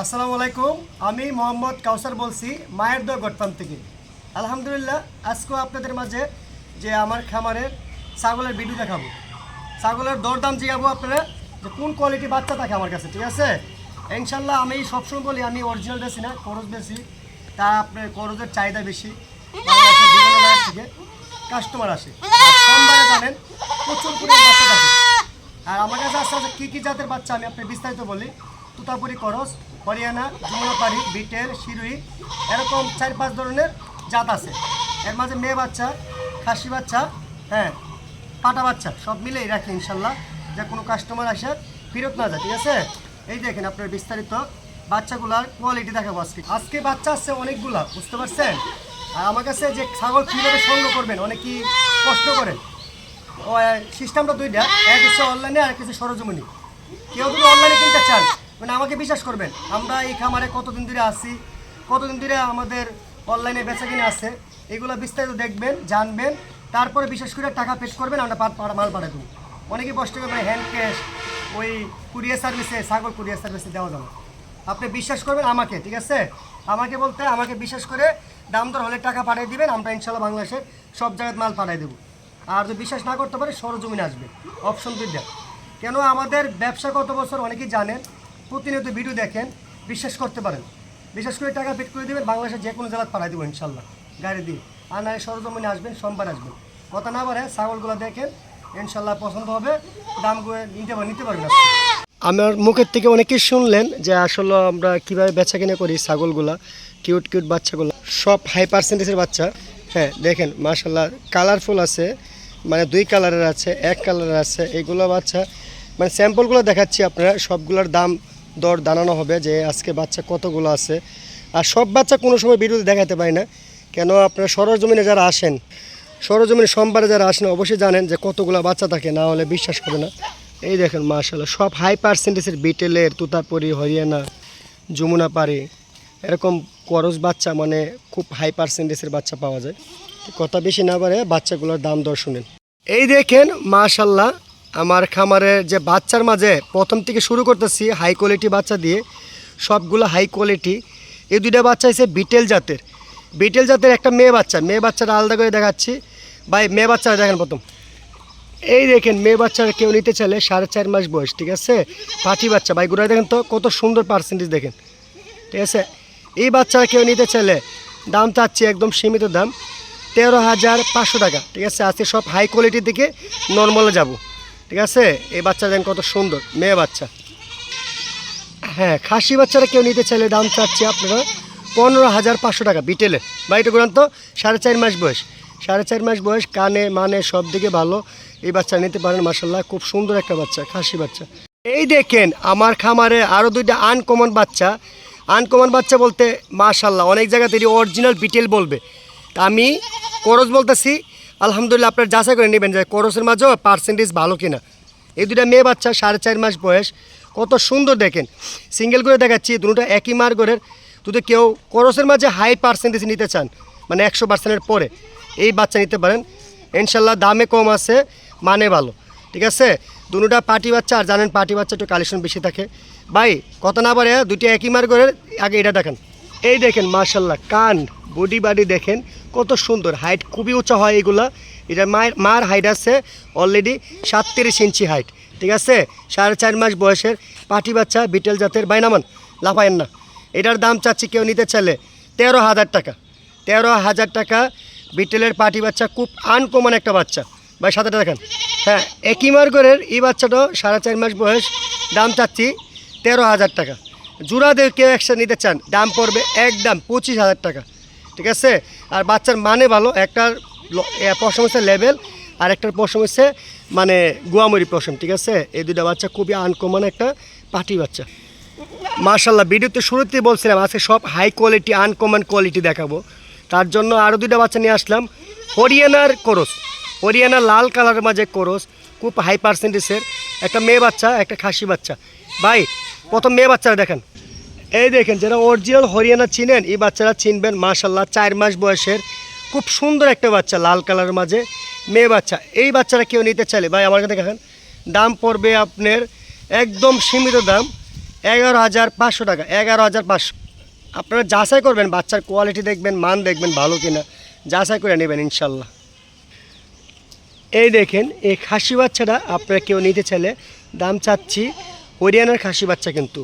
আসসালামু আলাইকুম, আমি মোহাম্মদ কাউসার বলছি, মায়ের দোয়া গটপাম থেকে। আলহামদুলিল্লাহ আজকেও আপনাদের মাঝে যে আমার খামারের ছাগলের ভিডিও দেখাবো। ছাগলের দরদাম জিগাবো আপনারা, যে কোন কোয়ালিটি বাচ্চা থাকে আমার কাছে, ঠিক আছে? ইনশাল্লাহ আমি সবসময় বলি, আমি অরিজিনাল বেশি না, খরচ বেশি, তা আপনার করজের চাহিদা বেশি। থেকে কাস্টমার আসে। জানেন, প্রচুর পরিমাণ বাচ্চা থাকে। আর আমার কাছে আসতে আছে কী কী জাতের বাচ্চা, আমি আপনি বিস্তারিত বলি। তুতাপুরি করস হরিয়ানা যমুনাপাড়ি বিটেল শিরুই এরকম চার পাঁচ ধরনের জাত আছে। এর মাঝে মেয়ে বাচ্চা, খাসি বাচ্চা হ্যাঁ পাটা বাচ্চা, সব মিলেই রাখি ইনশাল্লাহ। যে কোনো কাস্টমার আসে, ফেরত না যায়, ঠিক আছে? এই দেখেন আপনার বিস্তারিত বাচ্চাগুলার কোয়ালিটি দেখাবো আজকে। আজকে বাচ্চা আছে অনেকগুলা, বুঝতে পারছেন? আর আমার কাছে যে ছাগল কীভাবে সংগ্রহ করবেন, অনেকেই কষ্ট করেন ও সিস্টেমটা দুইটা, এক হচ্ছে অনলাইনে আর এক হচ্ছে সরজমিনি। কেউ যদি অনলাইনে কিনতে চান মানে আমাকে বিশ্বাস করবেন, আমরা এই খামারে কতদিন ধরে আছি, কতদিন ধরে আমাদের অনলাইনে বেচা কিনে আছে, এগুলো বিস্তারিত দেখবেন, জানবেন, তারপরে বিশেষ করে টাকা পেড করবেন, আমরা মাল পাঠাই দেবো অনেকে কষ্ট করে হ্যান্ড ক্যাশ ওই কুরিয়ার সার্ভিসে ছাগল কুরিয়ার সার্ভিসে দেওয়া যাবে আপনি বিশ্বাস করবেন আমাকে, ঠিক আছে? আমাকে বলতে, আমাকে বিশ্বাস করে দাম দর হলে টাকা পাঠিয়ে দিবেন, আমরা ইনশাল্লাহ বাংলাদেশের সব জায়গায় মাল পাঠিয়ে দেবো। আর যদি বিশ্বাস না করতে পারে, সরজমিনে আসবে। অপশন দুইটা। কেন আমাদের ব্যবসা কত বছর অনেকেই জানেন প্রতিনিয়ত ভিডিও দেখেন, বিশ্বাস করতে পারেন। বিশেষ করে টাকা পেট করে দেবেন, বাংলাদেশের যে কোনো জেলায় পাঠিয়ে দেবো, ইনশাল্লাহ। গাড়ি দিয়ে। আর না সরজমিনে আসবেন, সোমবার আসবেন। কথা না পারে ছাগলগুলো দেখেন, ইনশাল্লাহ পছন্দ হবে দামগুলো নিতে নিতে পারবেন আমার মুখের থেকে অনেকেই শুনলেন যে আসলে আমরা কীভাবে বেচা কিনে করি ছাগলগুলা কিউট কিউট বাচ্চাগুলো। সব হাই পার্সেন্টেজের বাচ্চা। হ্যাঁ দেখেন মাশাল্লাহ কালারফুল আছে মানে দুই কালারের আছে, এক কালারের আছে, এগুলো বাচ্চা মানে স্যাম্পলগুলো দেখাচ্ছি আপনারা, সবগুলোর দাম দর দাঁড়ানো হবে যে আজকে বাচ্চা কতগুলো আছে। আর সব বাচ্চা কোনো সময় বিরুদ্ধে দেখাতে পারি না। কেন আপনারা সরজমিনে যারা আসেন, সরজমিনে সোমবারে যারা আসেন অবশ্যই জানেন যে কতগুলো বাচ্চা থাকে, না হলে বিশ্বাস করে না। এই দেখেন মাশাল্লাহ সব হাই পার্সেন্টেজের বিটেলের, তুতাপুরি, হরিয়ানা যমুনা পাড়ি এরকম করস বাচ্চা মানে খুব হাই পার্সেন্টেজের বাচ্চা পাওয়া যায়। কথা বেশি না পারে বাচ্চাগুলোর দাম দর শুনেন। এই দেখেন মাশাল্লাহ আমার খামারের যে বাচ্চার মাঝে প্রথম থেকে শুরু করতেছি হাই কোয়ালিটি বাচ্চা দিয়ে, সবগুলো হাই কোয়ালিটি এই দুইটা বাচ্চা হচ্ছে বিটেল জাতের। বিটেল জাতের একটা মেয়ে বাচ্চা। মেয়ে বাচ্চাটা আলাদা করে দেখাচ্ছি। ভাই, মেয়ে বাচ্চারা দেখেন প্রথম। এই দেখেন, মেয়ে বাচ্চারা কেউ নিতে চাইলে সাড়ে চার মাস বয়স, ঠিক আছে? পাঠি বাচ্চা। ভাই গুড়া দেখেন তো, কত সুন্দর পার্সেন্টেজ দেখেন। ঠিক আছে? এই বাচ্চারা কেউ নিতে চাইলে দাম চাচ্ছি একদম সীমিত দাম। তেরো হাজার পাঁচশো টাকা। ঠিক আছে? আজকে সব হাই কোয়ালিটির দিকে নর্মালে যাব। ঠিক আছে? এই বাচ্চা দেখেন কত সুন্দর, মেয়ে বাচ্চা। হ্যাঁ খাসি বাচ্চারা কেউ নিতে চাইলে দাম চাচ্ছি আপনারা পনেরো হাজার পাঁচশো টাকা বিটেলে। বা এটা করেন তো, সাড়ে চার মাস বয়স। সাড়ে চার মাস বয়স, কানে মানে সব দিকে ভালো। এই বাচ্চা নিতে পারেন মাসাল্লাহ খুব সুন্দর একটা বাচ্চা, খাসি বাচ্চা। এই দেখেন, আমার খামারে আরও দুইটা আনকমন বাচ্চা। আনকমন বাচ্চা বলতে মাশাল্লাহ অনেক জায়গাতে অরিজিনাল বিটেল বলবে। তা আমি করজ বলতেছি আলহামদুলিল্লাহ আপনার যাচাই করে নেবেন যে করসের মাঝেও পার্সেন্টেজ ভালো কিনা। এই দুটা মেয়ে বাচ্চা, সাড়ে চার মাস বয়স, কত সুন্দর দেখেন। সিঙ্গেল করে দেখাচ্ছি দুটো একই মার্গরের। যদি কেউ করসের মাঝে হাই পার্সেন্টেজ নিতে চান মানে একশো পার্সেন্টের পরে, এই বাচ্চা নিতে পারেন। ইনশাল্লাহ দামে কম আছে মানে ভালো। ঠিক আছে? দুটা পার্টি বাচ্চা, আর জানেন পাটি বাচ্চা একটু কালেকশন বেশি থাকে। ভাই কত না পারে দুটি একই মার্গরের, আগে এটা দেখেন। এই দেখেন মার্শাল্লাহ কান বডি বাডি দেখেন। কত সুন্দর হাইট খুবই উঁচা হয় এগুলা। এটা মায়ের, মার হাইট আছে অলরেডি সাতত্রিশ ইঞ্চি হাইট ঠিক আছে? সাড়ে চার মাস বয়সের পাটি বাচ্চা, বিটেল জাতের বাইনামান লাফায়েন না। এটার দাম চাচ্ছি কেউ নিতে চাইলে তেরো হাজার টাকা। তেরো হাজার টাকা বিটেলের পাটি বাচ্চা, খুব আনকমন একটা বাচ্চা। ভাই সাথেটা দেখেন। হ্যাঁ একই মার্গরের এই বাচ্চাটাও সাড়ে চার মাস বয়স, দাম চাচ্ছি তেরো হাজার টাকা। জোড়াদের কেউ একসাথে নিতে চান, দাম পড়বে একদম পঁচিশ হাজার টাকা, ঠিক আছে? আর বাচ্চার মানে ভালো, একটার পশম হচ্ছে লেভেল, আর একটার পশম হচ্ছে মানে গুয়ামরি পশম ঠিক আছে? এই দুটা বাচ্চা খুবই আনকমন একটা পাটি বাচ্চা। মার্শাল্লাহ ভিডিওতে শুরুতেই বলছিলাম, আজকে সব হাই কোয়ালিটি আনকমন কোয়ালিটি দেখাবো। তার জন্য আরও দুইটা বাচ্চা নিয়ে আসলাম। হরিয়ানার কোরস হরিয়ানা লাল কালারের মাঝে কোরস, খুব হাই পার্সেন্টেজের একটা মেয়ে বাচ্চা, একটা খাসি বাচ্চা। ভাই, প্রথম মেয়ে বাচ্চারা দেখেন। এই দেখেন, যারা অরিজিনাল হরিয়ানা চিনেন, এই বাচ্চারা চিনবেন মাশাল্লাহ চার মাস বয়সের খুব সুন্দর একটা বাচ্চা, লাল কালারের মাঝে মেয়ে বাচ্চা। এই বাচ্চারা কেউ নিতে চাইলে, ভাই, আমার কাছে দেখেন, দাম পড়বে আপনার একদম সীমিত দাম, এগারো হাজার পাঁচশো টাকা, এগারো হাজার পাঁচশো। আপনারা যাচাই করবেন, বাচ্চার কোয়ালিটি দেখবেন, মান দেখবেন, ভালো কিনা, যাচাই করে নেবেন ইনশাল্লাহ এই দেখেন, এই খাসি বাচ্চাটা আপনারা কেউ নিতে চাইলে, দাম চাচ্ছি হরিয়ানার খাসি বাচ্চা কিন্তু।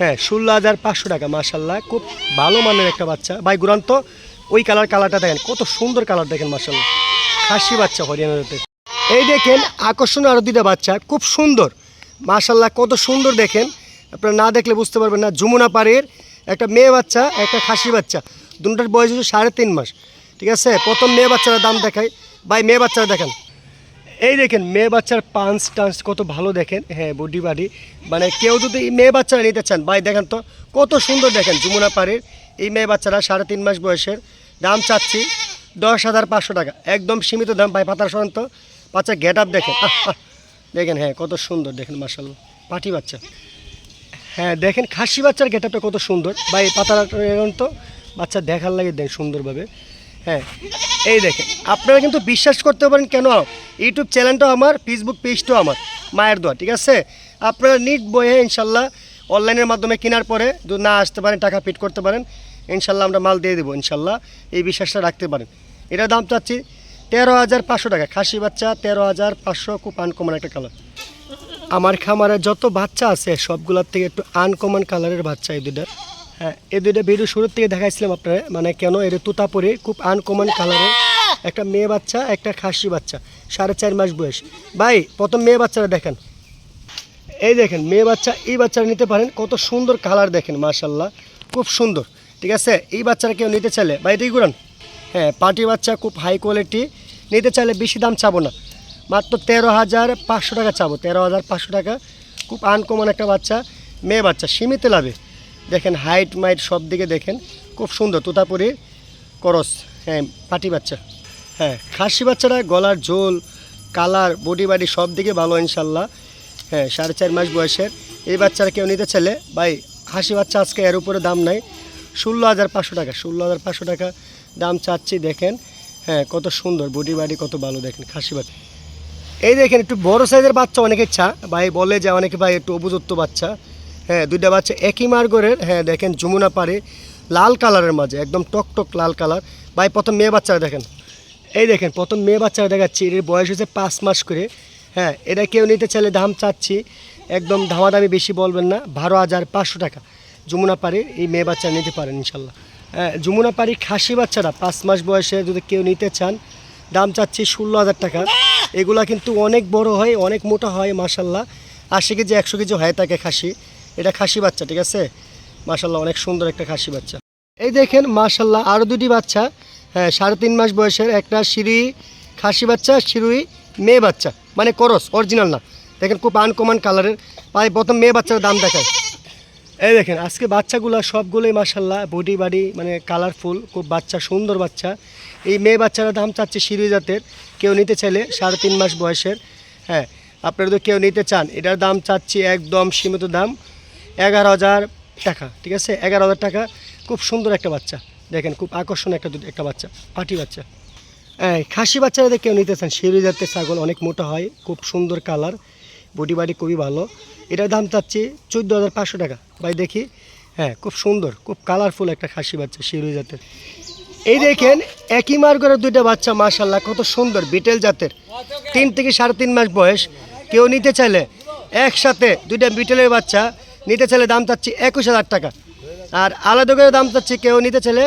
হ্যাঁ ষোলো হাজার পাঁচশো টাকা মাসাল্লাহ খুব ভালো মানের একটা বাচ্চা। ভাই গুরান্ত ওই কালার, কালারটা দেখেন, কত সুন্দর কালার দেখেন মাসাল্লাহ খাসি বাচ্চা হরিয়ানাতে এই দেখেন, আকর্ষণীয় আরও দুটা বাচ্চা, খুব সুন্দর। মাসাল্লাহ কত সুন্দর দেখেন। আপনারা না দেখলে বুঝতে পারবেন না, যমুনা পাড়ের একটা মেয়ে বাচ্চা, একটা খাসি বাচ্চা। দুটার বয়স হচ্ছে সাড়ে তিন মাস। ঠিক আছে? প্রথম মেয়ে বাচ্চারা দাম দেখায় ভাই, মেয়ে বাচ্চারা দেখেন। এই দেখেন, মেয়ে বাচ্চার পাঞ্চ টাঞ্চ কত ভালো দেখেন। হ্যাঁ বডি বাডি মানে কেউ যদি মেয়ে বাচ্চারা নিতে চান, ভাই দেখেন তো, কত সুন্দর দেখেন যমুনা পাড়ের এই মেয়ে বাচ্চারা, সাড়ে তিন মাস বয়সের। দাম চাচ্ছি দশ হাজার পাঁচশো টাকা। একদম সীমিত দাম, ভাই পাতার সরন্ত বাচ্চা গেট আপ দেখেন। দেখেন হ্যাঁ কত সুন্দর দেখেন মার্শাল পাটি বাচ্চা। হ্যাঁ দেখেন, খাসি বাচ্চার গেট আপটা কত সুন্দর। ভাই পাতার তো, বাচ্চা দেখার লাগে দেন সুন্দরভাবে। হ্যাঁ। এই দেখেন, আপনারা কিন্তু বিশ্বাস করতে পারেন কেন ইউটিউব চ্যানেলটাও আমার ফেসবুক পেজটাও আমার, মায়ের দোয়া, ঠিক আছে? আপনারা নিট বইয়ে ইনশাল্লাহ অনলাইনের মাধ্যমে কেনার পরে যদি না আসতে পারেন, টাকা পিট করতে পারেন, ইনশাল্লাহ আমরা মাল দিয়ে দেবো, ইনশাল্লাহ এই বিশ্বাসটা রাখতে পারেন। এটার দাম চাচ্ছি তেরো হাজার পাঁচশো টাকা। খাসি বাচ্চা, তেরো হাজার পাঁচশো, খুব আনকমন একটা কালার আমার খামারে যত বাচ্চা আছে, সবগুলোর থেকে একটু আনকমন কালারের বাচ্চা এই দুইটা হ্যাঁ এই দুইটা ভিডিও শুরুর থেকে দেখাইছিলাম আপনারা মানে কেন এর তুতাপুরি খুব আনকমন কালারের একটা মেয়ে বাচ্চা, একটা খাসি বাচ্চা, সাড়ে চার মাস বয়স। ভাই, প্রথম মেয়ে বাচ্চারা দেখেন। এই দেখেন, মেয়ে বাচ্চা, এই বাচ্চারা নিতে পারেন, কত সুন্দর কালার দেখেন মাশাল্লাহ খুব সুন্দর, ঠিক আছে? এই বাচ্চারা কেউ নিতে চাইলে বা এটাই ঘুরান। হ্যাঁ পার্টি বাচ্চা, খুব হাই কোয়ালিটি নিতে চাইলে বেশি দাম চাবো না। মাত্র তেরো হাজার পাঁচশো টাকা চাবো, তেরো হাজার পাঁচশো টাকা, খুব আনকমন একটা বাচ্চা, মেয়ে বাচ্চা, সীমিত লাভে। দেখেন হাইট মাইট সব দিকে দেখেন, খুব সুন্দর। তোতাপুরি, করস হ্যাঁ পাটি বাচ্চা। হ্যাঁ খাসি বাচ্চারা গলার ঝোল, কালার বডি বাডি সব দিকে ভালো, ইনশাল্লাহ। হ্যাঁ সাড়ে চার মাস বয়সের। এই বাচ্চারা কেউ নিতে চাইলে, ভাই হাসি বাচ্চা আজকে এর উপরে দাম নাই। ষোলো হাজার পাঁচশো টাকা, ষোলো হাজার পাঁচশো টাকা দাম চাচ্ছি, দেখেন। হ্যাঁ কত সুন্দর বডি বাডি কত ভালো, দেখেন, খাসি বাচ্চা। এই দেখেন, একটু বড় সাইজের বাচ্চা অনেকে চা ভাই, বলে যে অনেকে, ভাই, একটু উপযুক্ত বাচ্চা। হ্যাঁ দুইটা বাচ্চা একই মার্গরের হ্যাঁ দেখেন যমুনা পাড়ে, লাল কালারের মাঝে, একদম টক টক লাল কালার। ভাই, প্রথম মেয়ে বাচ্চারা দেখেন। এই দেখেন, প্রথম মেয়ে বাচ্চারা দেখাচ্ছি এর বয়স হচ্ছে পাঁচ মাস করে। হ্যাঁ এটা কেউ নিতে চাইলে দাম চাচ্ছি, একদম দামাদামি বেশি বলবেন না, বারো হাজার পাঁচশো টাকা। যমুনা পাড়ে এই মেয়ে বাচ্চা নিতে পারেন, ইনশাল্লাহ। হ্যাঁ যমুনা পাড়ি খাসি বাচ্চারা, পাঁচ মাস বয়সে যদি কেউ নিতে চান, দাম চাচ্ছি ষোলো হাজার টাকা। এগুলা কিন্তু অনেক বড় হয়, অনেক মোটা হয় মাসাল্লাহ আশি কেজি, একশো কেজি হয়ে থাকে খাসি। এটা খাসি বাচ্চা, ঠিক আছে? মাসাল্লাহ অনেক সুন্দর একটা খাসি বাচ্চা। এই দেখেন মাশাল্লাহ আরও দুটি বাচ্চা। হ্যাঁ সাড়ে তিন মাস বয়সের একটা সিঁড়ি খাসি বাচ্চা, সিরুই মেয়ে বাচ্চা। মানে করস, অরিজিনাল না। দেখেন, খুব আনকমন কালারের। ভাই প্রথম মেয়ে বাচ্চার দাম দেখায়। এই দেখেন, আজকে বাচ্চাগুলো সবগুলোই মাসাল্লাহ বডি বাডি মানে কালারফুল খুব বাচ্চা, সুন্দর বাচ্চা। এই মেয়ে বাচ্চারা দাম চাচ্ছে সিঁড়ি জাতের। কেউ নিতে চাইলে সাড়ে তিন মাস বয়সের। হ্যাঁ আপনারা যদি কেউ নিতে চান, এটার দাম চাচ্ছি একদম সীমিত দাম। এগারো হাজার টাকা, ঠিক আছে? এগারো হাজার টাকা, খুব সুন্দর একটা বাচ্চা। দেখেন, খুব আকর্ষণ একটা একটা বাচ্চা, পাটি বাচ্চা। হ্যাঁ খাসি বাচ্চারা কেউ নিতে চান শিউরি জাতের ছাগল অনেক মোটা হয়, খুব সুন্দর কালার, বডি বাড়ি খুবই ভালো। এটার দাম চাচ্ছি চোদ্দ হাজার পাঁচশো টাকা। ভাই, দেখি হ্যাঁ খুব সুন্দর, খুব কালারফুল একটা খাসি বাচ্চা শিউরি জাতের। এই দেখেন, একই মার্গরের দুইটা বাচ্চা মাশাল্লাহ কত সুন্দর, বিটেল জাতের। তিন থেকে সাড়ে তিন মাস বয়স। কেউ নিতে চাইলে একসাথে দুইটা বিটেলের বাচ্চা নিতে চাইলে দাম চাচ্ছি একুশ হাজার টাকা। আর আলাদা করে দাম চাচ্ছি কেউ নিতে চাইলে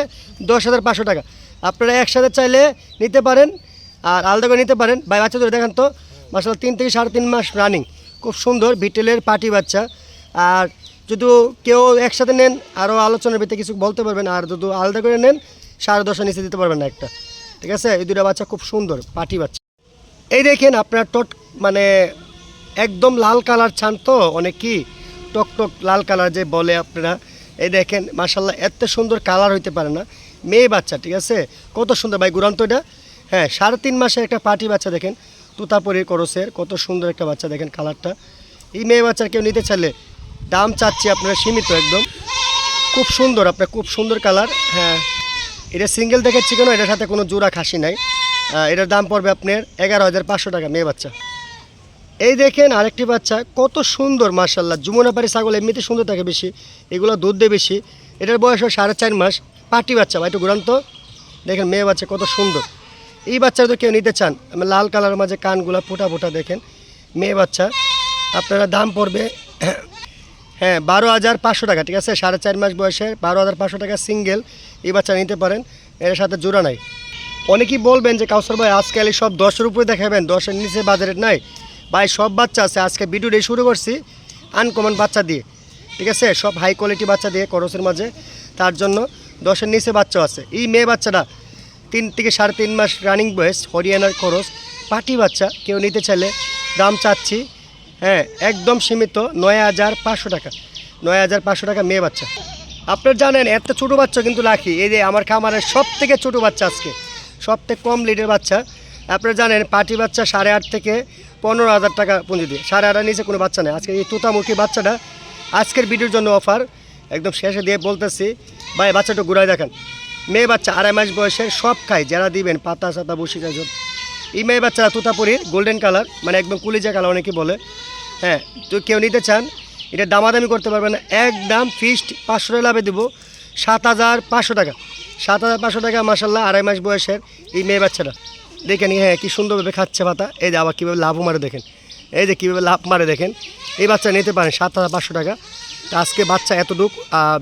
দশ হাজার পাঁচশো টাকা। আপনারা একসাথে চাইলে নিতে পারেন আর আলাদা করে নিতে পারেন। ভাই বাচ্চা ধরে দেখেন তো। মাসাল তিন থেকে সাড়ে তিন মাস রানিং খুব সুন্দর বিটেলের পাটি বাচ্চা। আর যদি কেউ একসাথে নেন, আরও আলোচনার ভিতরে কিছু বলতে পারবেন। আর যদি আলাদা করে নেন, সাড়ে দশটা নিচে দিতে পারবেন না একটা। ঠিক আছে? এই দুটা বাচ্চা খুব সুন্দর পাটি বাচ্চা। এই দেখেন, আপনার টোট মানে একদম লাল কালার ছান তো, অনেক কি? টক টক লাল কালার যে বলে আপনারা, এই দেখেন মাসাল্লাহ এত সুন্দর কালার হইতে পারে না। মেয়ে বাচ্চা, ঠিক আছে? কত সুন্দর, ভাই গুরান্ত এটা। হ্যাঁ সাড়ে তিন মাসে একটা পাটি বাচ্চা দেখেন। তুতাপুরি করসের, কত সুন্দর একটা বাচ্চা দেখেন কালারটা। এই মেয়ে বাচ্চার কেউ নিতে চাইলে দাম চাচ্ছি আপনারা সীমিত একদম। খুব সুন্দর, আপনার খুব সুন্দর কালার। হ্যাঁ এটা সিঙ্গেল দেখাচ্ছি কেন? এটার সাথে কোনো জোড়া খাসি নাই। এটার দাম পড়বে আপনার এগারো হাজার পাঁচশো টাকা, মেয়ে বাচ্চা। এই দেখেন আরেকটি বাচ্চা, কত সুন্দর মার্শাল্লাহ যমুনাপাড়ি ছাগল এমনিতে সুন্দর থাকে বেশি, এগুলো দুধ দেয় বেশি। এটার বয়স হয় সাড়ে চার মাস। পাটি বাচ্চা, ভাই, একটু ঘুরান দেখেন মেয়ে বাচ্চা কত সুন্দর। এই বাচ্চা তো কেউ নিতে চান আমি লাল কালারের মাঝে কানগুলো ফোটা ফোটা দেখেন। মেয়ে বাচ্চা, আপনারা দাম পড়বে হ্যাঁ বারো হাজার পাঁচশো টাকা, ঠিক আছে? সাড়ে চার মাস বয়সে বারো হাজার পাঁচশো টাকা সিঙ্গেল এই বাচ্চা নিতে পারেন। এর সাথে জোড়া নাই। অনেকেই বলবেন যে, কাউসার ভাই, আজকাল সব দশের উপরে দেখাবেন, দশের নিচে বাজারের নাই। ভাই, সব বাচ্চা আছে। আজকে ভিডিওটি শুরু করছি আনকমন বাচ্চা দিয়ে। ঠিক আছে? সব হাই কোয়ালিটি বাচ্চা দিয়ে করসের মাঝে। তার জন্য দশের নিচে বাচ্চা আছে। এই মেয়ে বাচ্চাটা তিন থেকে সাড়ে তিন মাস রানিং বয়স, হরিয়ানার খরচ পাটি বাচ্চা, কেউ নিতে চাইলে দাম চাচ্ছি। হ্যাঁ একদম সীমিত নয় হাজার পাঁচশো টাকা। নয় হাজার পাঁচশো টাকা মেয়ে বাচ্চা। আপনারা জানেন, এত ছোটো বাচ্চা কিন্তু রাখি এই যে আমার খামারের সব থেকে ছোটো বাচ্চা আজকে। সব থেকে কম লিডের বাচ্চা। আপনারা জানেন পাটি বাচ্চা সাড়ে আট থেকে পনেরো হাজার টাকা পুঁজি দিয়ে। সাড়ে আটার নিচে কোনো বাচ্চা নেই। আজকে এই তুতামুখী বাচ্চাটা আজকের ভিডিওর জন্য অফার একদম শেষে দিয়ে বলতেছি, ভাই, বাচ্চাটা ঘুরাই দেখেন। মেয়ে বাচ্চা আড়াই মাস বয়সের, সব খায়, যারা দিবেন, পাতা সাতা বসি গাছ এই মেয়ে বাচ্চা তুতাপুরির গোল্ডেন কালার মানে একদম কুলিজা কালার অনেকে বলে। হ্যাঁ তো কেউ নিতে চান, এটা দামাদামি করতে পারবেন না। একদম ফিক্সড পাঁচশো টাকা লাভে দেবো। সাত হাজার পাঁচশো টাকা। সাত হাজার পাঁচশো টাকা মাসাল্লাহ আড়াই মাস বয়সের এই মেয়ে বাচ্চাটা। দেখেন হ্যাঁ কি সুন্দরভাবে খাচ্ছে পাতা এই যে আবার কীভাবে লাভও মারে দেখেন। এই যে কীভাবে লাভ মারে দেখেন। এই বাচ্চা নিতে পারেন সাত হাজার পাঁচশো টাকা। তা আজকে বাচ্চা এতটুক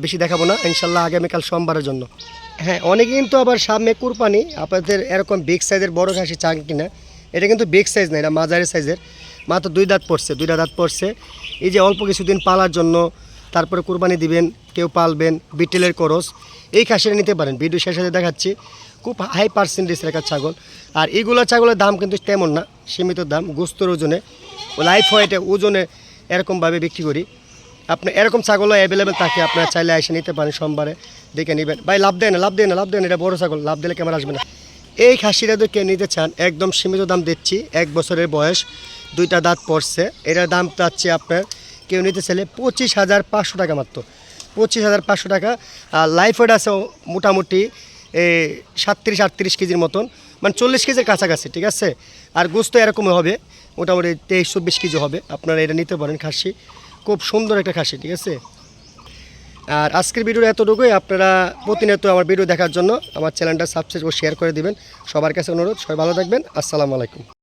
বেশি দেখাবো না। ইনশাল্লাহ আগামীকাল সোমবারের জন্য। হ্যাঁ অনেকে কিন্তু আবার সামনে কুরবানি, আপনাদের এরকম বিগ সাইজের বড় খাসি চান কিনা, এটা কিন্তু বিগ সাইজ না, এটা মাঝারি সাইজের মাত্র দুই দাঁত পড়ছে, দুইটা দাঁত পড়ছে। এই যে অল্প কিছুদিন পালার জন্য তারপরে কুরবানি দিবেন, কেউ পালবেন বিটেলের করস এই খাসিটা নিতে পারেন। ভিডিও শেষে দেখাচ্ছি। খুব হাই পার্সেন্টেজ একটা ছাগল। আর এইগুলো ছাগলের দাম কিন্তু তেমন না, সীমিত দাম, গোস্তর ওজনে লাইফ ওয়েটে ওজনে এরকমভাবে বিক্রি করি। আপনি এরকম ছাগলও অ্যাভেলেবেল থাকে, আপনারা চাইলে এসে নিতে পারেন সোমবারে, দেখে নেবেন। ভাই, লাভ দেয় না লাভ দেয় না লাভ দেয় না এটা বড় ছাগল, লাভ দিলে কেমন আসবে না। এই খাসিটা তো কেউ নিতে চান, একদম সীমিত দাম দিচ্ছি, এক বছরের বয়স, দুইটা দাঁত পড়ছে, এটার দাম চাচ্ছি আপনার, কেউ নিতে চাইলে পঁচিশ হাজার পাঁচশো টাকা মাত্র। পঁচিশ হাজার পাঁচশো টাকা, আর লাইফ ওয়েট আছে মোটামুটি সাতত্রিশ, আটত্রিশ কেজির মতন মানে চল্লিশ কেজির কাছাকাছি, ঠিক আছে? আর গোস্ত এরকমই হবে, মোটামুটি তেইশ, চব্বিশ কেজি হবে। আপনারা এটা নিতে পারেন খাসি। খুব সুন্দর একটা খাসি, ঠিক আছে? আর আজকের ভিডিও এতটুকুই। আপনারা প্রতিনিয়ত আমার ভিডিও দেখার জন্য আমার চ্যানেলটা সাবস্ক্রাইব ও শেয়ার করে দিবেন। সবার কাছে অনুরোধ, সবাই ভালো থাকবেন। আসসালামু আলাইকুম।